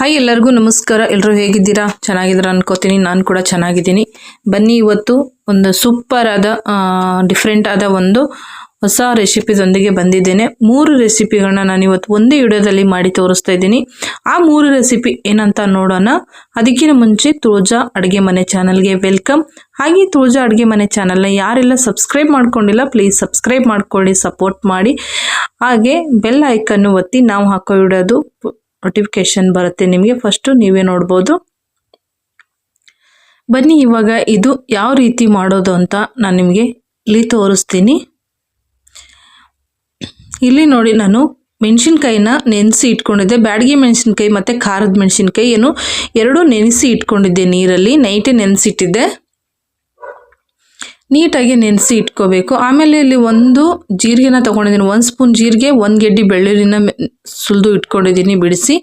Hi ಎಲ್ಲರಿಗೂ ನಮಸ್ಕಾರ. ಎಲ್ಲರೂ ಹೇಗಿದ್ದೀರಾ? ಚೆನ್ನಾಗಿದ್ದೀರಾ ಅನ್ಕೋತೀನಿ. ನಾನು ಕೂಡ ಚೆನ್ನಾಗಿದ್ದೀನಿ. ಬನ್ನಿ ಇವತ್ತು ಒಂದು ಸೂಪರ್ ಆದ ಡಿಫ್ರೆಂಟ್ ಆದ ಒಂದು ಹೊಸ ರೆಸಿಪಿದೊಂದಿಗೆ ಬಂದಿದ್ದೇನೆ. ಮೂರು ರೆಸಿಪಿಗಳನ್ನ ನಾನು ಇವತ್ತು ಒಂದೇ ವಿಡಿಯೋದಲ್ಲಿ ಮಾಡಿ ತೋರಿಸ್ತಾ ಇದ್ದೀನಿ. ಆ ಮೂರು ರೆಸಿಪಿ ಏನಂತ ನೋಡೋಣ. ಅದಕ್ಕಿಂತ ಮುಂಚೆ ತುಳಜಾ ಅಡುಗೆ ಮನೆ ಚಾನಲ್ಗೆ ವೆಲ್ಕಮ್ ಹಾಗೆ ತುಳಜಾ ಅಡುಗೆ ಮನೆ ಚಾನಲ್ನ ಯಾರೆಲ್ಲ ಸಬ್ಸ್ಕ್ರೈಬ್ ಮಾಡ್ಕೊಂಡಿಲ್ಲ ಪ್ಲೀಸ್ ಸಬ್ಸ್ಕ್ರೈಬ್ ಮಾಡ್ಕೊಳ್ಳಿ ಸಪೋರ್ಟ್ ಮಾಡಿ. ಹಾಗೆ ಬೆಲ್ ಐಕನ್ನು ಒತ್ತಿ ನಾವು ಹಾಕೋ ವಿಡಿಯೋದು ನೋಟಿಫಿಕೇಶನ್ ಬರುತ್ತೆ. ನಿಮಗೆ ಫಸ್ಟು ನೀವೇ ನೋಡ್ಬೋದು. ಬನ್ನಿ ಇವಾಗ ಇದು ಯಾವ ರೀತಿ ಮಾಡೋದು ಅಂತ ನಾನು ನಿಮಗೆ ಇಲ್ಲಿ ತೋರಿಸ್ತೀನಿ. ಇಲ್ಲಿ ನೋಡಿ ನಾನು ಮೆಣಸಿನ್ಕಾಯಿನ ನೆನೆಸಿ ಇಟ್ಕೊಂಡಿದ್ದೆ. ಬ್ಯಾಡಗಿ ಮೆಣಸಿನ್ಕಾಯಿ ಮತ್ತು ಖಾರದ ಮೆಣಸಿನ್ಕಾಯಿ ಏನು ಎರಡೂ ನೆನೆಸಿ ಇಟ್ಕೊಂಡಿದ್ದೆ ನೀರಲ್ಲಿ. ನೈಟೇ ನೆನೆಸಿಟ್ಟಿದ್ದೆ. ನೀಟಾಗಿ ನೆನೆಸಿ ಇಟ್ಕೋಬೇಕು. ಆಮೇಲೆ ಇಲ್ಲಿ ಒಂದು ಜೀರಿಗೆನ ತೊಗೊಂಡಿದ್ದೀನಿ. ಒಂದು ಸ್ಪೂನ್ ಜೀರಿಗೆ, ಒಂದು ಗೆಡ್ಡೆ ಬೆಳ್ಳುಳ್ಳಿನ ಸುಲಿದು ಇಟ್ಕೊಂಡಿದ್ದೀನಿ ಬಿಡಿಸಿ.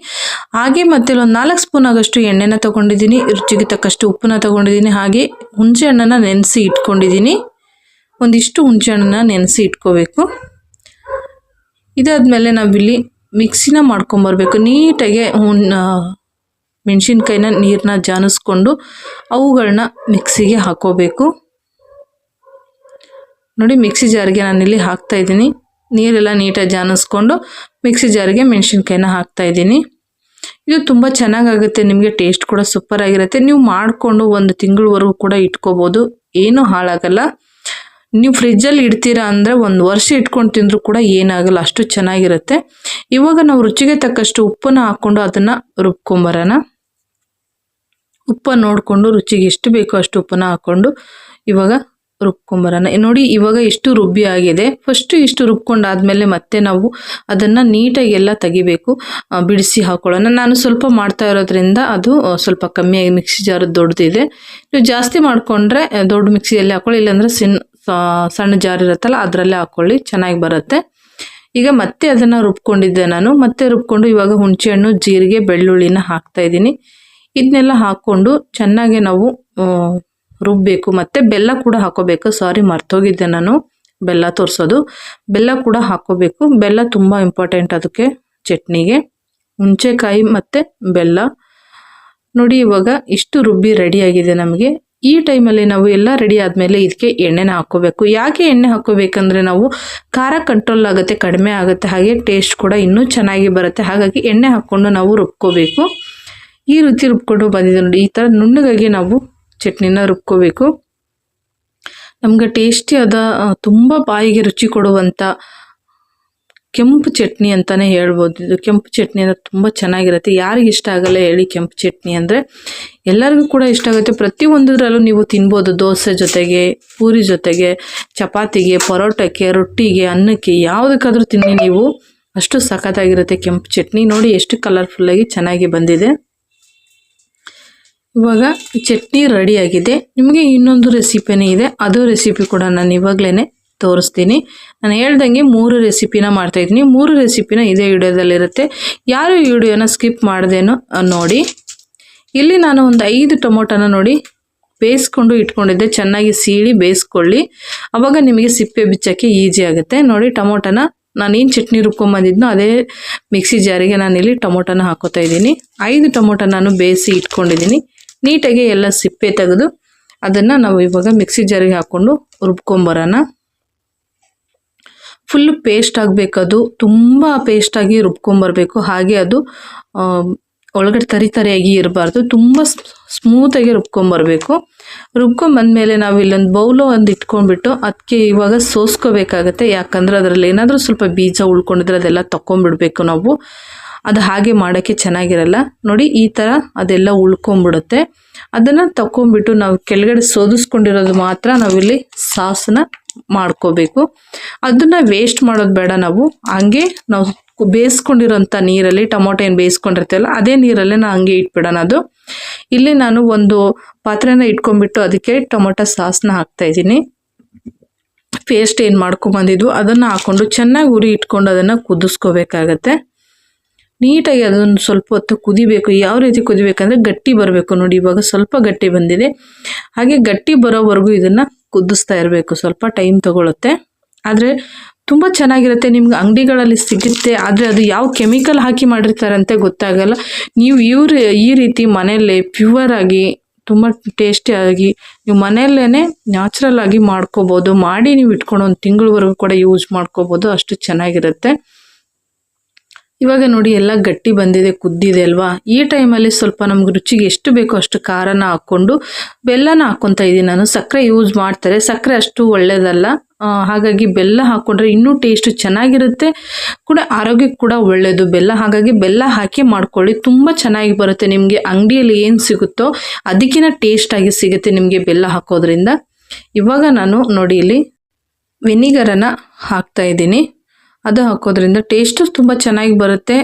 ಹಾಗೆ ಮತ್ತೆ ಒಂದು ನಾಲ್ಕು ಸ್ಪೂನ್ ಆಗಷ್ಟು ಎಣ್ಣೆನ ತೊಗೊಂಡಿದ್ದೀನಿ. ರುಚಿಗೆ ತಕ್ಕಷ್ಟು ಉಪ್ಪನ್ನ ತೊಗೊಂಡಿದ್ದೀನಿ. ಹಾಗೆ ಹುಣಸೆ ಹಣ್ಣನ್ನು ನೆನೆಸಿ ಇಟ್ಕೊಂಡಿದ್ದೀನಿ. ಒಂದಿಷ್ಟು ಹುಣಸೆ ಹಣ್ಣನ್ನ ನೆನೆಸಿ ಇಟ್ಕೋಬೇಕು. ಇದಾದಮೇಲೆ ನಾವಿಲ್ಲಿ ಮಿಕ್ಸಿನ ಮಾಡ್ಕೊಂಬರ್ಬೇಕು. ನೀಟಾಗಿ ಹುಣ್ಣ ಮೆಣಸಿನ್ಕಾಯಿನ ನೀರನ್ನ ಜಾನಿಸ್ಕೊಂಡು ಅವುಗಳನ್ನ ಮಿಕ್ಸಿಗೆ ಹಾಕೋಬೇಕು. ನೋಡಿ ಮಿಕ್ಸಿ ಜಾರಿಗೆ ನಾನಿಲ್ಲಿ ಹಾಕ್ತಾ ಇದ್ದೀನಿ. ನೀರೆಲ್ಲ ನೀಟಾಗಿ ಜಾನಿಸ್ಕೊಂಡು ಮಿಕ್ಸಿ ಜಾರಿಗೆ ಮೆಣಸಿನ್ಕಾಯಿನ ಹಾಕ್ತಾ ಇದ್ದೀನಿ. ಇದು ತುಂಬ ಚೆನ್ನಾಗಾಗುತ್ತೆ, ನಿಮಗೆ ಟೇಸ್ಟ್ ಕೂಡ ಸೂಪರ್ ಆಗಿರುತ್ತೆ. ನೀವು ಮಾಡಿಕೊಂಡು ಒಂದು ತಿಂಗಳವರೆಗೂ ಕೂಡ ಇಟ್ಕೋಬೋದು, ಏನೂ ಹಾಳಾಗಲ್ಲ. ನೀವು ಫ್ರಿಜ್ಜಲ್ಲಿ ಇಡ್ತೀರಾ ಅಂದರೆ ಒಂದು ವರ್ಷ ಇಟ್ಕೊಂಡು ತಿಂದರೂ ಕೂಡ ಏನಾಗಲ್ಲ, ಅಷ್ಟು ಚೆನ್ನಾಗಿರುತ್ತೆ. ಇವಾಗ ನಾವು ರುಚಿಗೆ ತಕ್ಕಷ್ಟು ಉಪ್ಪನ್ನು ಹಾಕ್ಕೊಂಡು ಅದನ್ನು ರುಬ್ಕೊಂಬರೋಣ. ಉಪ್ಪನ್ನು ನೋಡಿಕೊಂಡು ರುಚಿಗೆ ಎಷ್ಟು ಬೇಕೋ ಅಷ್ಟು ಉಪ್ಪನ್ನು ಹಾಕ್ಕೊಂಡು ಇವಾಗ ರುಬ್ಕೊಂಬರೋಣ. ನೋಡಿ, ಇವಾಗ ಇಷ್ಟು ರುಬ್ಬಿ ಆಗಿದೆ. ಫಸ್ಟ್ ಇಷ್ಟು ರುಬ್ಕೊಂಡಾದ್ಮೇಲೆ ಮತ್ತೆ ನಾವು ಅದನ್ನು ನೀಟಾಗಿ ಎಲ್ಲ ತೆಗಿಬೇಕು ಬಿಡಿಸಿ ಹಾಕೊಳ್ಳೋಣ. ನಾನು ಸ್ವಲ್ಪ ಮಾಡ್ತಾ ಇರೋದ್ರಿಂದ ಅದು ಸ್ವಲ್ಪ ಕಮ್ಮಿಯಾಗಿ ಮಿಕ್ಸಿ ಜಾರ್ ದೊಡ್ಡದಿದೆ. ನೀವು ಜಾಸ್ತಿ ಮಾಡಿಕೊಂಡ್ರೆ ದೊಡ್ಡ ಮಿಕ್ಸಿಯಲ್ಲಿ ಹಾಕೊಳ್ಳಿ. ಇಲ್ಲಾಂದರೆ ಸಿನ್ ಸಣ್ಣ ಜಾರ್ ಇರುತ್ತಲ್ಲ, ಅದರಲ್ಲೇ ಹಾಕೊಳ್ಳಿ. ಚೆನ್ನಾಗಿ ಬರುತ್ತೆ. ಈಗ ಮತ್ತೆ ಅದನ್ನು ರುಬ್ಕೊಂಡಿದ್ದೆ ನಾನು. ಮತ್ತೆ ರುಬ್ಕೊಂಡು ಇವಾಗ ಹುಣಸೆಹಣ್ಣು, ಜೀರಿಗೆ, ಬೆಳ್ಳುಳ್ಳಿನ ಹಾಕ್ತಾ ಇದ್ದೀನಿ. ಇದನ್ನೆಲ್ಲ ಹಾಕ್ಕೊಂಡು ಚೆನ್ನಾಗಿ ನಾವು ಆ, ರುಬ್ಬೇಕು. ಮತ್ತು ಬೆಲ್ಲ ಕೂಡ ಹಾಕೋಬೇಕು. ಸಾರಿ ಮರ್ತೋಗಿದ್ದೆ ನಾನು. ಬೆಲ್ಲ ತೋರಿಸೋದು. ಬೆಲ್ಲ ಕೂಡ ಹಾಕೋಬೇಕು. ಬೆಲ್ಲ ತುಂಬ ಇಂಪಾರ್ಟೆಂಟ್ ಅದಕ್ಕೆ ಚಟ್ನಿಗೆ. ಹುಣಚೆಕಾಯಿ ಮತ್ತು ಬೆಲ್ಲ. ನೋಡಿ ಇವಾಗ ಇಷ್ಟು ರುಬ್ಬಿ ರೆಡಿಯಾಗಿದೆ ನಮಗೆ. ಈ ಟೈಮಲ್ಲಿ ನಾವು ಎಲ್ಲ ರೆಡಿ ಆದಮೇಲೆ ಇದಕ್ಕೆ ಎಣ್ಣೆನ ಹಾಕೋಬೇಕು. ಯಾಕೆ ಎಣ್ಣೆ ಹಾಕೋಬೇಕಂದ್ರೆ ನಾವು ಖಾರ ಕಂಟ್ರೋಲ್ ಆಗುತ್ತೆ ಕಡಿಮೆ ಆಗುತ್ತೆ. ಹಾಗೆ ಟೇಸ್ಟ್ ಕೂಡ ಇನ್ನೂ ಚೆನ್ನಾಗಿ ಬರುತ್ತೆ. ಹಾಗಾಗಿ ಎಣ್ಣೆ ಹಾಕ್ಕೊಂಡು ನಾವು ರುಬ್ಕೋಬೇಕು. ಈ ರೀತಿ ರುಬ್ಕೊಂಡು ಬಂದಿದೆ ನೋಡಿ. ಈ ಥರ ನುಣ್ಣಗಾಗಿ ನಾವು ಚಟ್ನಿನ ರುಬ್ಕೋಬೇಕು. ನಮ್ಗೆ ಟೇಸ್ಟಿಯಾದ ತುಂಬ ಬಾಯಿಗೆ ರುಚಿ ಕೊಡುವಂಥ ಕೆಂಪು ಚಟ್ನಿ ಅಂತಾನೆ ಹೇಳ್ಬೋದು. ಇದು ಕೆಂಪು ಚಟ್ನಿ ಅಂದರೆ ತುಂಬ ಚೆನ್ನಾಗಿರುತ್ತೆ. ಯಾರಿಗೆ ಇಷ್ಟ ಆಗಲ್ಲ ಹೇಳಿ ಕೆಂಪು ಚಟ್ನಿ ಅಂದರೆ. ಎಲ್ಲರಿಗೂ ಕೂಡ ಇಷ್ಟ ಆಗುತ್ತೆ. ಪ್ರತಿಯೊಂದರಲ್ಲೂ ನೀವು ತಿನ್ಬೋದು. ದೋಸೆ ಜೊತೆಗೆ, ಪೂರಿ ಜೊತೆಗೆ, ಚಪಾತಿಗೆ, ಪರೋಟಕ್ಕೆ, ರೊಟ್ಟಿಗೆ, ಅನ್ನಕ್ಕೆ, ಯಾವುದಕ್ಕಾದ್ರೂ ತಿನ್ನಿ ನೀವು. ಅಷ್ಟು ಸಖತ್ತಾಗಿರುತ್ತೆ ಕೆಂಪು ಚಟ್ನಿ. ನೋಡಿ ಎಷ್ಟು ಕಲರ್ಫುಲ್ಲಾಗಿ ಚೆನ್ನಾಗಿ ಬಂದಿದೆ. ಇವಾಗ ಚಟ್ನಿ ರೆಡಿ ಆಗಿದೆ. ನಿಮಗೆ ಇನ್ನೊಂದು ರೆಸಿಪಿನೇ ಇದೆ. ಅದು ರೆಸಿಪಿ ಕೂಡ ನಾನು ಇವಾಗಲೇ ತೋರಿಸ್ತೀನಿ. ನಾನು ಹೇಳ್ದಂಗೆ ಮೂರು ರೆಸಿಪಿನ ಮಾಡ್ತಾ ಇದ್ದೀನಿ. ಮೂರು ರೆಸಿಪಿನ ಇದೇ ವಿಡಿಯೋದಲ್ಲಿರುತ್ತೆ ಯಾರು ವಿಡಿಯೋನ ಸ್ಕಿಪ್ ಮಾಡ್ದೇನೋ ನೋಡಿ. ಇಲ್ಲಿ ನಾನು ಒಂದು ಐದು ಟೊಮೊಟೊನ ನೋಡಿ ಬೇಯಿಸ್ಕೊಂಡು ಇಟ್ಕೊಂಡಿದ್ದೆ. ಚೆನ್ನಾಗಿ ಸೀಳಿ ಬೇಯಿಸ್ಕೊಳ್ಳಿ. ಅವಾಗ ನಿಮಗೆ ಸಿಪ್ಪೆ ಬಿಚ್ಚಕ್ಕೆ ಈಸಿ ಆಗುತ್ತೆ. ನೋಡಿ, ಟೊಮೊಟೊನ ನಾನೇನು ಚಟ್ನಿ ರುಬ್ಕೊಂಬಂದಿದ್ನೋ ಅದೇ ಮಿಕ್ಸಿ ಜಾರಿಗೆ ನಾನಿಲ್ಲಿ ಟೊಮೊಟೊನ ಹಾಕೋತಾ ಇದ್ದೀನಿ. ಐದು ಟೊಮೊಟೊ ನಾನು ಬೇಯಿಸಿ ಇಟ್ಕೊಂಡಿದ್ದೀನಿ. ನೀಟಾಗಿ ಎಲ್ಲ ಸಿಪ್ಪೆ ತೆಗೆದು ಅದನ್ನು ನಾವು ಇವಾಗ ಮಿಕ್ಸಿ ಜಾರಿಗೆ ಹಾಕ್ಕೊಂಡು ರುಬ್ಕೊಂಬರೋಣ. ಫುಲ್ ಪೇಸ್ಟ್ ಆಗಬೇಕದು ತುಂಬ ಪೇಸ್ಟಾಗಿ ರುಬ್ಕೊಂಬರ್ಬೇಕು. ಹಾಗೆ ಅದು ಒಳಗಡೆ ತರಿ ತರಿಯಾಗಿ ಇರಬಾರ್ದು. ತುಂಬ ಸ್ಮೂತಾಗಿ ರುಬ್ಕೊಂಬರ್ಬೇಕು. ರುಬ್ಕೊಂಬಂದಮೇಲೆ ನಾವು ಇಲ್ಲೊಂದು ಬೌಲು ಒಂದು ಇಟ್ಕೊಂಡ್ಬಿಟ್ಟು ಅದಕ್ಕೆ ಇವಾಗ ಸೋಸ್ಕೋಬೇಕಾಗತ್ತೆ. ಯಾಕಂದರೆ ಅದರಲ್ಲಿ ಏನಾದರೂ ಸ್ವಲ್ಪ ಬೀಜ ಉಳ್ಕೊಂಡಿದ್ರೆ ಅದೆಲ್ಲ ತಕೊಂಡ್ಬಿಡ್ಬೇಕು ನಾವು. ಅದು ಹಾಗೆ ಮಾಡೋಕ್ಕೆ ಚೆನ್ನಾಗಿರಲ್ಲ. ನೋಡಿ, ಈ ಥರ ಅದೆಲ್ಲ ಉಳ್ಕೊಂಬಿಡುತ್ತೆ. ಅದನ್ನು ತಕ್ಕೊಂಬಿಟ್ಟು ನಾವು ಕೆಳಗಡೆ ಸೋದಿಸ್ಕೊಂಡಿರೋದು ಮಾತ್ರ ನಾವಿಲ್ಲಿ ಸಾಸನ್ನ ಮಾಡ್ಕೋಬೇಕು. ಅದನ್ನು ವೇಸ್ಟ್ ಮಾಡೋದು ಬೇಡ ನಾವು. ಹಂಗೆ ನಾವು ಬೇಯಿಸ್ಕೊಂಡಿರೋಂಥ ನೀರಲ್ಲಿ, ಟೊಮೊಟೊ ಏನು ಬೇಯಿಸ್ಕೊಂಡಿರ್ತೀವಲ್ಲ, ಅದೇ ನೀರಲ್ಲೇ ನಾನು ಹಂಗೆ ಇಟ್ಬಿಡೋಣ ಅದು. ಇಲ್ಲಿ ನಾನು ಒಂದು ಪಾತ್ರೆನ ಇಟ್ಕೊಂಡ್ಬಿಟ್ಟು ಅದಕ್ಕೆ ಟೊಮೊಟೊ ಸಾಸ್ನ ಹಾಕ್ತಾ ಇದ್ದೀನಿ. ಪೇಸ್ಟ್ ಏನು ಮಾಡ್ಕೊಂಬಂದಿದ್ವು ಅದನ್ನು ಹಾಕ್ಕೊಂಡು ಚೆನ್ನಾಗಿ ಉರಿ ಇಟ್ಕೊಂಡು ಅದನ್ನು ಕುದಿಸ್ಕೋಬೇಕಾಗತ್ತೆ. ನೀಟಾಗಿ ಅದನ್ನು ಸ್ವಲ್ಪ ಹೊತ್ತು ಕುದಿಬೇಕು. ಯಾವ ರೀತಿ ಕುದಿಬೇಕಂದ್ರೆ ಗಟ್ಟಿ ಬರಬೇಕು. ನೋಡಿ, ಇವಾಗ ಸ್ವಲ್ಪ ಗಟ್ಟಿ ಬಂದಿದೆ. ಹಾಗೆ ಗಟ್ಟಿ ಬರೋವರೆಗೂ ಇದನ್ನು ಕುದಿಸ್ತಾ ಇರಬೇಕು. ಸ್ವಲ್ಪ ಟೈಮ್ ತಗೊಳುತ್ತೆ. ಆದರೆ ತುಂಬ ಚೆನ್ನಾಗಿರುತ್ತೆ. ನಿಮ್ಗೆ ಅಂಗಡಿಗಳಲ್ಲಿ ಸಿಗುತ್ತೆ. ಆದರೆ ಅದು ಯಾವ ಕೆಮಿಕಲ್ ಹಾಕಿ ಮಾಡಿರ್ತಾರಂತೆ ಗೊತ್ತಾಗಲ್ಲ. ನೀವು ಇವ್ರ ಈ ರೀತಿ ಮನೆಯಲ್ಲೇ ಪ್ಯೂರ್ ಆಗಿ, ತುಂಬ ಟೇಸ್ಟಿಯಾಗಿ ನೀವು ಮನೆಯಲ್ಲೇ ನ್ಯಾಚುರಲ್ ಆಗಿ ಮಾಡ್ಕೋಬೋದು. ಮಾಡಿ ನೀವು ಇಟ್ಕೊಂಡು ಒಂದು ತಿಂಗಳವರೆಗೂ ಕೂಡ ಯೂಸ್ ಮಾಡ್ಕೋಬೋದು. ಅಷ್ಟು ಚೆನ್ನಾಗಿರುತ್ತೆ. ಇವಾಗ ನೋಡಿ ಎಲ್ಲ ಗಟ್ಟಿ ಬಂದಿದೆ, ಕುದ್ದಿದೆ ಅಲ್ವಾ? ಈ ಟೈಮಲ್ಲಿ ಸ್ವಲ್ಪ ನಮ್ಗೆ ರುಚಿಗೆ ಎಷ್ಟು ಬೇಕೋ ಅಷ್ಟು ಖಾರನ ಹಾಕ್ಕೊಂಡು ಬೆಲ್ಲನ ಹಾಕ್ಕೊತಾ ಇದ್ದೀನಿ ನಾನು. ಸಕ್ಕರೆ ಯೂಸ್ ಮಾಡ್ತಾರೆ. ಸಕ್ಕರೆ ಅಷ್ಟು ಒಳ್ಳೇದಲ್ಲ. ಹಾಗಾಗಿ ಬೆಲ್ಲ ಹಾಕ್ಕೊಂಡ್ರೆ ಇನ್ನೂ ಟೇಸ್ಟ್ ಚೆನ್ನಾಗಿರುತ್ತೆ. ಕೂಡ ಆರೋಗ್ಯಕ್ಕೆ ಕೂಡ ಒಳ್ಳೆಯದು ಬೆಲ್ಲ, ಹಾಗಾಗಿ ಬೆಲ್ಲ ಹಾಕಿ ಮಾಡ್ಕೊಳ್ಳಿ. ತುಂಬ ಚೆನ್ನಾಗಿ ಬರುತ್ತೆ. ನಿಮಗೆ ಅಂಗಡಿಯಲ್ಲಿ ಏನು ಸಿಗುತ್ತೋ ಅದಕ್ಕಿಂತ ಟೇಸ್ಟಾಗಿ ಸಿಗುತ್ತೆ ನಿಮಗೆ ಬೆಲ್ಲ ಹಾಕೋದ್ರಿಂದ. ಇವಾಗ ನಾನು ನೋಡಿ ಇಲ್ಲಿ ವಿನಿಗರನ್ನು ಹಾಕ್ತಾ ಇದ್ದೀನಿ. ಅದು ಹಾಕೋದ್ರಿಂದ ಟೇಸ್ಟು ತುಂಬ ಚೆನ್ನಾಗಿ ಬರುತ್ತೆ,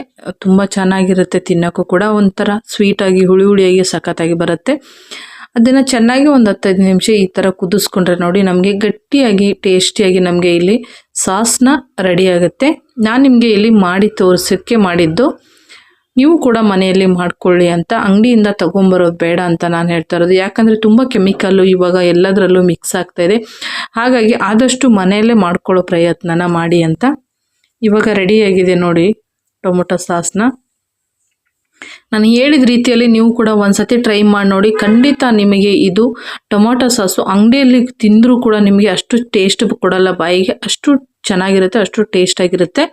ತುಂಬ ಚೆನ್ನಾಗಿರುತ್ತೆ ತಿನ್ನೋಕ್ಕೂ ಕೂಡ. ಒಂಥರ ಸ್ವೀಟಾಗಿ ಹುಳಿ ಹುಳಿಯಾಗಿ, ಸಖತ್ತಾಗಿ ಬರುತ್ತೆ. ಅದನ್ನು ಚೆನ್ನಾಗಿ ಒಂದು ಹತ್ತೈದು ನಿಮಿಷ ಈ ಥರ ಕುದಿಸ್ಕೊಂಡ್ರೆ ನೋಡಿ ನಮಗೆ ಗಟ್ಟಿಯಾಗಿ ಟೇಸ್ಟಿಯಾಗಿ ನಮಗೆ ಇಲ್ಲಿ ಸಾಸ್ನ ರೆಡಿ ಆಗುತ್ತೆ. ನಾನು ನಿಮಗೆ ಇಲ್ಲಿ ಮಾಡಿ ತೋರಿಸೋಕ್ಕೆ ಮಾಡಿದ್ದು. ನೀವು ಕೂಡ ಮನೆಯಲ್ಲಿ ಮಾಡ್ಕೊಳ್ಳಿ ಅಂತ, ಅಂಗಡಿಯಿಂದ ತೊಗೊಂಬರೋದು ಬೇಡ ಅಂತ ನಾನು ಹೇಳ್ತಾ ಇರೋದು. ಯಾಕಂದರೆ ತುಂಬ ಕೆಮಿಕಲ್ಲು ಇವಾಗ ಎಲ್ಲದರಲ್ಲೂ ಮಿಕ್ಸ್ ಆಗ್ತಾ ಇದೆ. ಹಾಗಾಗಿ ಆದಷ್ಟು ಮನೆಯಲ್ಲೇ ಮಾಡ್ಕೊಳ್ಳೋ ಪ್ರಯತ್ನನ ಮಾಡಿ ಅಂತ ಇವಾಗ ರೆಡಿಯಾಗಿದೆ ನೋಡಿ ಟೊಮೊಟೊ ಸಾಸ್ನ. ನಾನು ಹೇಳಿದ ರೀತಿಯಲ್ಲಿ ನೀವು ಕೂಡ ಒಂದ್ಸತಿ ಟ್ರೈ ಮಾಡಿ ನೋಡಿ, ಖಂಡಿತ ನಿಮಗೆ ಇದು ಟೊಮೊಟೊ ಸಾಸು ಅಂಗಡಿಯಲ್ಲಿ ತಿಂದರೂ ಕೂಡ ನಿಮಗೆ ಅಷ್ಟು ಟೇಸ್ಟ್ ಕೊಡಲ್ಲ, ಬಾಯಿಗೆ ಅಷ್ಟು ಚೆನ್ನಾಗಿರುತ್ತೆ, ಅಷ್ಟು ಟೇಸ್ಟ್ ಆಗಿರುತ್ತೆ.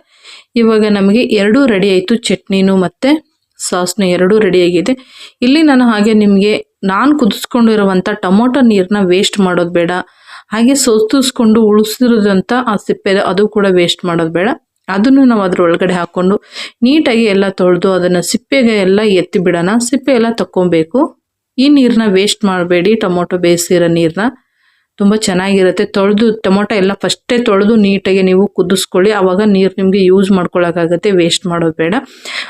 ಇವಾಗ ನಮಗೆ ಎರಡೂ ರೆಡಿ ಆಯಿತು, ಚಟ್ನಿನೂ ಮತ್ತು ಸಾಸ್ನು ಎರಡೂ ರೆಡಿಯಾಗಿದೆ ಇಲ್ಲಿ ನಾನು ಹಾಗೆ ನಿಮಗೆ, ನಾನು ಕುದಿಸ್ಕೊಂಡಿರುವಂಥ ಟೊಮೊಟೊ ನೀರನ್ನ ವೇಸ್ಟ್ ಮಾಡೋದು ಬೇಡ, ಹಾಗೆ ಸೋತಿಸ್ಕೊಂಡು ಉಳಿಸಿರೋದಂಥ ಆ ಸಿಪ್ಪೆ ಅದು ಕೂಡ ವೇಸ್ಟ್ ಮಾಡೋದು ಬೇಡ. ಅದನ್ನು ನಾವು ಒಳಗಡೆ ಹಾಕ್ಕೊಂಡು ನೀಟಾಗಿ ಎಲ್ಲ ತೊಳೆದು ಅದನ್ನು ಸಿಪ್ಪೆಗೆ ಎಲ್ಲ ಎತ್ತಿ ಬಿಡೋಣ. ಸಿಪ್ಪೆ ಎಲ್ಲ ತಕ್ಕೊಬೇಕು. ಈ ನೀರನ್ನ ವೇಸ್ಟ್ ಮಾಡಬೇಡಿ. ಟೊಮೊಟೊ ಬೇಯಿಸಿರೋ ನೀರನ್ನ ತುಂಬ ಚೆನ್ನಾಗಿರುತ್ತೆ. ತೊಳೆದು ಟೊಮೊಟೊ ಎಲ್ಲ ಫಸ್ಟೇ ತೊಳೆದು ನೀಟಾಗಿ ನೀವು ಕುದಿಸ್ಕೊಳ್ಳಿ. ಆವಾಗ ನೀರು ನಿಮಗೆ ಯೂಸ್ ಮಾಡ್ಕೊಳ್ಳೋಕ್ಕಾಗತ್ತೆ ವೇಸ್ಟ್ ಮಾಡೋದು ಬೇಡ.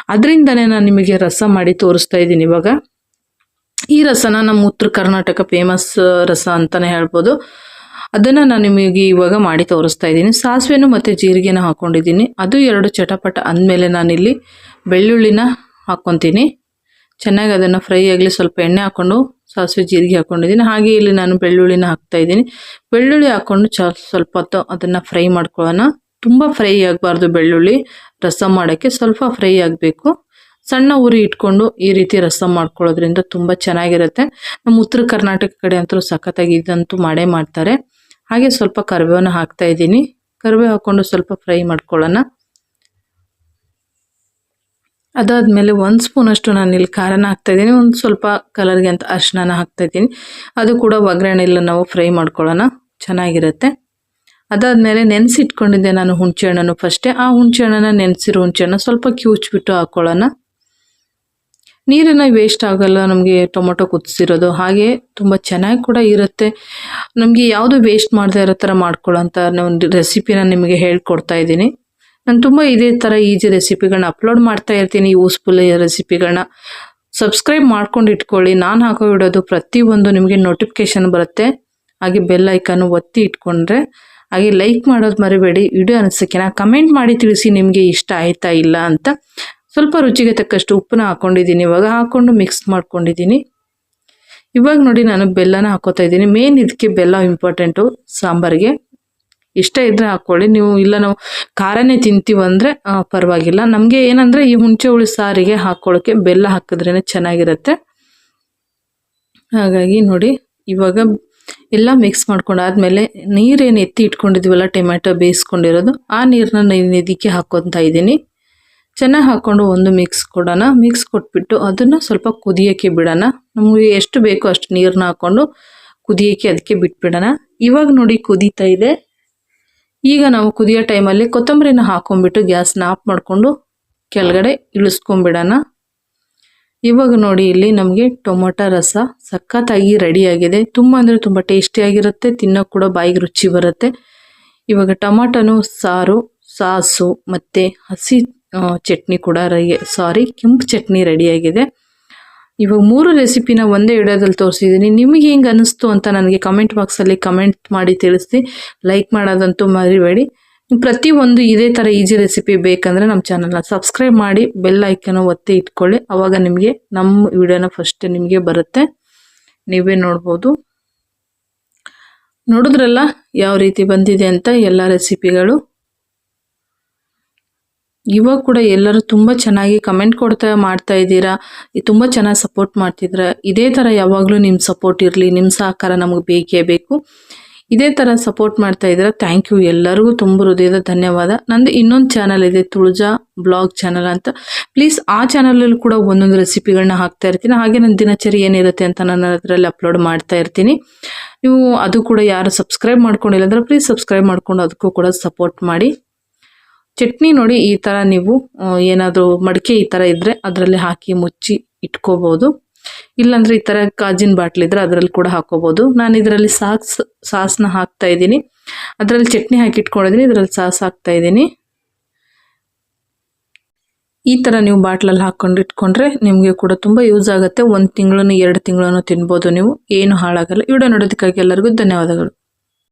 ಅದರಿಂದನೇ ನಾನು ನಿಮಗೆ ರಸ ಮಾಡಿ ತೋರಿಸ್ತಾ ಇದ್ದೀನಿ ಇವಾಗ. ಈ ರಸನ ನಮ್ಮ ಉತ್ತರ ಕರ್ನಾಟಕ ಫೇಮಸ್ ರಸ ಅಂತಲೇ ಹೇಳ್ಬೋದು. ಅದನ್ನು ನಾನು ನಿಮಗೆ ಇವಾಗ ಮಾಡಿ ತೋರಿಸ್ತಾ ಇದ್ದೀನಿ. ಸಾಸಿವೆನೂ ಮತ್ತು ಜೀರಿಗೆನ ಹಾಕ್ಕೊಂಡಿದ್ದೀನಿ ಅದು ಎರಡು ಚಟಪಟ ಅಂದಮೇಲೆ ನಾನಿಲ್ಲಿ ಬೆಳ್ಳುಳ್ಳಿನ ಹಾಕ್ಕೊತೀನಿ. ಚೆನ್ನಾಗಿ ಅದನ್ನು ಫ್ರೈ ಆಗಲಿ ಸ್ವಲ್ಪ ಎಣ್ಣೆ ಹಾಕ್ಕೊಂಡು ಸಾಸಿವೆ ಜೀರಿಗೆ ಹಾಕ್ಕೊಂಡಿದ್ದೀನಿ ಹಾಗೆ ಇಲ್ಲಿ ನಾನು ಬೆಳ್ಳುಳ್ಳಿನ ಹಾಕ್ತಾ ಇದ್ದೀನಿ. ಬೆಳ್ಳುಳ್ಳಿ ಹಾಕ್ಕೊಂಡು ಚ ಸ್ವಲ್ಪ ಹೊತ್ತು ಅದನ್ನು ಫ್ರೈ ಮಾಡ್ಕೊಳ್ಳೋಣ. ತುಂಬ ಫ್ರೈ ಆಗಬಾರ್ದು ಬೆಳ್ಳುಳ್ಳಿ. ರಸಂ ಮಾಡೋಕ್ಕೆ ಸ್ವಲ್ಪ ಫ್ರೈ ಆಗಬೇಕು. ಸಣ್ಣ ಉರಿ ಇಟ್ಕೊಂಡು ಈ ರೀತಿ ರಸಂ ಮಾಡ್ಕೊಳ್ಳೋದ್ರಿಂದ ತುಂಬ ಚೆನ್ನಾಗಿರುತ್ತೆ. ನಮ್ಮ ಉತ್ತರ ಕರ್ನಾಟಕ ಕಡೆ ಅಂತೂ ಸಖತ್ತಾಗಿ ಇದಂತೂ ಮಾಡೇ ಮಾಡ್ತಾರೆ. ಹಾಗೆ ಸ್ವಲ್ಪ ಕರಿಬೇವನ್ನ ಹಾಕ್ತಾ ಇದ್ದೀನಿ. ಕರಿಬೇವು ಹಾಕ್ಕೊಂಡು ಸ್ವಲ್ಪ ಫ್ರೈ ಮಾಡ್ಕೊಳ್ಳೋಣ. ಅದಾದಮೇಲೆ ಒಂದು ಸ್ಪೂನಷ್ಟು ನಾನು ಇಲ್ಲಿ ಖಾರನ ಹಾಕ್ತಾ ಇದ್ದೀನಿ. ಒಂದು ಸ್ವಲ್ಪ ಕಲರ್ಗೆ ಅಂತ ಅರ್ಶಿನ ಹಾಕ್ತಾ ಇದ್ದೀನಿ. ಅದು ಕೂಡ ಒಗ್ಗರಣೆಲ್ಲ ನಾವು ಫ್ರೈ ಮಾಡ್ಕೊಳ್ಳೋಣ. ಚೆನ್ನಾಗಿರುತ್ತೆ. ಅದಾದಮೇಲೆ ನೆನೆಸಿಟ್ಕೊಂಡಿದ್ದೆ ನಾನು ಹುಣಸೆ ಹಣ್ಣನ್ನು ಫಸ್ಟೇ. ಆ ಹುಣಸೆ ಹಣ್ಣನ್ನು ನೆನೆಸಿರೋ ಹುಣಸೆ ಹಣ್ಣು ಸ್ವಲ್ಪ ಕಿವುಚ್ಬಿಟ್ಟು ಹಾಕ್ಕೊಳ್ಳೋಣ ನೀರನ್ನು ವೇಸ್ಟ್ ಆಗಲ್ಲ, ನಮಗೆ ಟೊಮೊಟೊ ಕುದಿಸಿರೋದು, ಹಾಗೆ ತುಂಬ ಚೆನ್ನಾಗಿ ಕೂಡ ಇರುತ್ತೆ. ನಮಗೆ ಯಾವುದು ವೇಸ್ಟ್ ಮಾಡದೇ ಇರೋ ಥರ ಮಾಡ್ಕೊಳ್ಳೋಂಥ ಒಂದು ರೆಸಿಪಿನ ನಿಮಗೆ ಹೇಳ್ಕೊಡ್ತಾ ಇದ್ದೀನಿ. ನಾನು ತುಂಬ ಇದೇ ಥರ ಈಜಿ ರೆಸಿಪಿಗಳನ್ನ ಅಪ್ಲೋಡ್ ಮಾಡ್ತಾ ಇರ್ತೀನಿ ಯೂಸ್ಫುಲ್ ರೆಸಿಪಿಗಳನ್ನ ಸಬ್ಸ್ಕ್ರೈಬ್ ಮಾಡ್ಕೊಂಡು ಇಟ್ಕೊಳ್ಳಿ. ನಾನು ಹಾಕೋ ಇಡೋದು ಪ್ರತಿಯೊಂದು ನಿಮಗೆ ನೋಟಿಫಿಕೇಶನ್ ಬರುತ್ತೆ. ಹಾಗೆ ಬೆಲ್ ಐಕನ್ನು ಒತ್ತಿ ಇಟ್ಕೊಂಡ್ರೆ, ಹಾಗೆ ಲೈಕ್ ಮಾಡೋದು ಮರಿಬೇಡಿ. ವಿಡಿಯೋ ಅನಿಸಿಕೆನ ಕಮೆಂಟ್ ಮಾಡಿ ತಿಳಿಸಿ ನಿಮಗೆ ಇಷ್ಟ ಆಯ್ತಾ ಇಲ್ಲ ಅಂತ. ಸ್ವಲ್ಪ ರುಚಿಗೆ ತಕ್ಕಷ್ಟು ಉಪ್ಪನ್ನ ಹಾಕ್ಕೊಂಡಿದ್ದೀನಿ ಇವಾಗ ಹಾಕ್ಕೊಂಡು ಮಿಕ್ಸ್ ಮಾಡ್ಕೊಂಡಿದ್ದೀನಿ. ಇವಾಗ ನೋಡಿ ನಾನು ಬೆಲ್ಲನ ಹಾಕೋತಾ ಇದ್ದೀನಿ. ಮೇನ್ ಇದಕ್ಕೆ ಬೆಲ್ಲ ಇಂಪಾರ್ಟೆಂಟು ಸಾಂಬಾರಿಗೆ. ಇಷ್ಟ ಇದ್ದರೆ ಹಾಕ್ಕೊಳ್ಳಿ ನೀವು ಇಲ್ಲ ನಾವು ಖಾರನೇ ತಿಂತೀವಂದರೆ ಪರವಾಗಿಲ್ಲ. ನಮಗೆ ಏನಂದರೆ ಈ ಹುಣಸೆ ಹುಳಿ ಸಾರಿಗೆ ಹಾಕ್ಕೊಳ್ಳೋಕ್ಕೆ ಬೆಲ್ಲ ಹಾಕಿದ್ರೇ ಚೆನ್ನಾಗಿರುತ್ತೆ. ಹಾಗಾಗಿ ನೋಡಿ, ಇವಾಗ ಎಲ್ಲ ಮಿಕ್ಸ್ ಮಾಡ್ಕೊಂಡಾದ್ಮೇಲೆ ನೀರೇನು ಎತ್ತಿ ಇಟ್ಕೊಂಡಿದ್ವಲ್ಲ ಟೊಮ್ಯಾಟೊ ಬೇಯಿಸ್ಕೊಂಡಿರೋದು, ಆ ನೀರನ್ನ ನಾನು ಇದಕ್ಕೆ ಹಾಕ್ಕೊತಾ ಇದ್ದೀನಿ. ಚೆನ್ನಾಗಿ ಹಾಕ್ಕೊಂಡು ಒಂದು ಮಿಕ್ಸ್ ಕೊಡೋಣ. ಮಿಕ್ಸ್ ಕೊಟ್ಬಿಟ್ಟು ಅದನ್ನು ಸ್ವಲ್ಪ ಕುದಿಯೋಕ್ಕೆ ಬಿಡೋಣ. ನಮಗೆ ಎಷ್ಟು ಬೇಕೋ ಅಷ್ಟು ನೀರನ್ನ ಹಾಕ್ಕೊಂಡು ಕುದಿಯೋಕ್ಕೆ ಅದಕ್ಕೆ ಬಿಟ್ಬಿಡೋಣ. ಇವಾಗ ನೋಡಿ ಕುದೀತಾ ಇದೆ. ಈಗ ನಾವು ಕುದಿಯೋ ಟೈಮಲ್ಲಿ ಕೊತ್ತಂಬರಿನ ಹಾಕೊಂಡ್ಬಿಟ್ಟು ಗ್ಯಾಸ್ನ ಆಫ್ ಮಾಡಿಕೊಂಡು ಕೆಳಗಡೆ ಇಳಿಸ್ಕೊಂಬಿಡೋಣ ಇವಾಗ ನೋಡಿ ಇಲ್ಲಿ ನಮಗೆ ಟೊಮೊಟೊ ರಸ ಸಖತ್ತಾಗಿ ರೆಡಿಯಾಗಿದೆ. ತುಂಬ ಅಂದರೆ ತುಂಬ ಟೇಸ್ಟಿಯಾಗಿರುತ್ತೆ. ತಿನ್ನೋಕೆ ಕೂಡ ಬಾಯಿಗೆ ರುಚಿ ಬರುತ್ತೆ. ಇವಾಗ ಟೊಮೊಟೊನು, ಸಾರು, ಸಾಸು ಮತ್ತು ಹಸಿ ಚಟ್ನಿ ಕೂಡ ಸಾರಿ, ಕೆಂಪು ಚಟ್ನಿ ರೆಡಿಯಾಗಿದೆ. ಇವಾಗ ಮೂರು ರೆಸಿಪಿನ ಒಂದೇ ವಿಡಿಯೋದಲ್ಲಿ ತೋರಿಸಿದ್ದೀನಿ ನಿಮಗೆ ಹೆಂಗೆ ಅನ್ನಿಸ್ತು ಅಂತ ನನಗೆ ಕಮೆಂಟ್ ಬಾಕ್ಸಲ್ಲಿ ಕಮೆಂಟ್ ಮಾಡಿ ತಿಳಿಸಿ. ಲೈಕ್ ಮಾಡೋದಂತೂ ಮರಿಬೇಡಿ. ಪ್ರತಿಯೊಂದು ಇದೇ ಥರ ಈಜಿ ರೆಸಿಪಿ ಬೇಕಂದರೆ ನಮ್ಮ ಚಾನಲ್ನ ಸಬ್ಸ್ಕ್ರೈಬ್ ಮಾಡಿ ಬೆಲ್ ಐಕನ್ನು ಒತ್ತಿ ಇಟ್ಕೊಳ್ಳಿ. ಆವಾಗ ನಿಮಗೆ ನಮ್ಮ ವಿಡಿಯೋನ ಫಸ್ಟ್ ನಿಮಗೆ ಬರುತ್ತೆ. ನೀವೇ ನೋಡ್ಬೋದು. ನೋಡಿದ್ರಲ್ಲ ಯಾವ ರೀತಿ ಬಂದಿದೆ ಅಂತ ಎಲ್ಲ ರೆಸಿಪಿಗಳು ಇವಾಗ ಕೂಡ ಎಲ್ಲರೂ ತುಂಬ ಚೆನ್ನಾಗಿ ಕಮೆಂಟ್ ಕೊಡ್ತಾ ಮಾಡ್ತಾ ಇದ್ದೀರಾ. ತುಂಬ ಚೆನ್ನಾಗಿ ಸಪೋರ್ಟ್ ಮಾಡ್ತಿದ್ರ ಇದೇ ಥರ ಯಾವಾಗಲೂ ನಿಮ್ಮ ಸಪೋರ್ಟ್ ಇರಲಿ ನಿಮ್ಮ ಸಹಕಾರ ನಮಗೆ ಬೇಕೇ ಬೇಕು. ಇದೇ ಥರ ಸಪೋರ್ಟ್ ಮಾಡ್ತಾ ಇದ್ದೀರಾ. ಥ್ಯಾಂಕ್ ಯು ಎಲ್ಲರಿಗೂ ತುಂಬ ಹೃದಯದ ಧನ್ಯವಾದ. ನಂದು ಇನ್ನೊಂದು ಚಾನಲ್ ಇದೆ, ತುಳಜಾ ಬ್ಲಾಗ್ ಚಾನಲ್ ಅಂತ. ಪ್ಲೀಸ್ ಆ ಚಾನಲಲ್ಲಿ ಕೂಡ ಒಂದೊಂದು ರೆಸಿಪಿಗಳನ್ನ ಹಾಕ್ತಾ ಇರ್ತೀನಿ. ಹಾಗೆ ನನ್ನ ದಿನಚರಿ ಏನಿರುತ್ತೆ ಅಂತ ನಾನು ಅದರಲ್ಲಿ ಅಪ್ಲೋಡ್ ಮಾಡ್ತಾ ಇರ್ತೀನಿ. ನೀವು ಅದು ಕೂಡ ಯಾರು ಸಬ್ಸ್ಕ್ರೈಬ್ ಮಾಡ್ಕೊಂಡಿಲ್ಲ ಅಂದ್ರೆ ಪ್ಲೀಸ್ ಸಬ್ಸ್ಕ್ರೈಬ್ ಮಾಡ್ಕೊಂಡು ಅದಕ್ಕೂ ಕೂಡ ಸಪೋರ್ಟ್ ಮಾಡಿ. ಚಟ್ನಿ ನೋಡಿ ಈ ಥರ ನೀವು ಏನಾದರೂ ಮಡಿಕೆ ಈ ಥರ ಇದ್ದರೆ ಅದರಲ್ಲಿ ಹಾಕಿ ಮುಚ್ಚಿ ಇಟ್ಕೋಬೋದು. ಇಲ್ಲಾಂದ್ರೆ ಈ ಥರ ಗಾಜಿನ ಬಾಟ್ಲ್ ಇದ್ರೆ ಅದರಲ್ಲಿ ಕೂಡ ಹಾಕೋಬೋದು. ನಾನು ಇದರಲ್ಲಿ ಸಾಸ್ ಸಾಸ್ನ ಹಾಕ್ತಾ ಇದ್ದೀನಿ. ಅದರಲ್ಲಿ ಚಟ್ನಿ ಹಾಕಿ ಇಟ್ಕೊಂಡಿದ್ದೀನಿ, ಇದರಲ್ಲಿ ಸಾಸ್ ಹಾಕ್ತಾ ಇದ್ದೀನಿ. ಈ ಥರ ನೀವು ಬಾಟ್ಲಲ್ಲಿ ಹಾಕ್ಕೊಂಡು ಇಟ್ಕೊಂಡ್ರೆ ನಿಮಗೆ ಕೂಡ ತುಂಬ ಯೂಸ್ ಆಗುತ್ತೆ. ಒಂದು ತಿಂಗಳನ್ನು, ಎರಡು ತಿಂಗಳನ್ನು ತಿನ್ಬೋದು ನೀವು. ಏನು ಹಾಳಾಗಲ್ಲ. ವಿಡಿಯೋ ನೋಡೋದಕ್ಕಾಗಿ ಎಲ್ಲರಿಗೂ ಧನ್ಯವಾದಗಳು.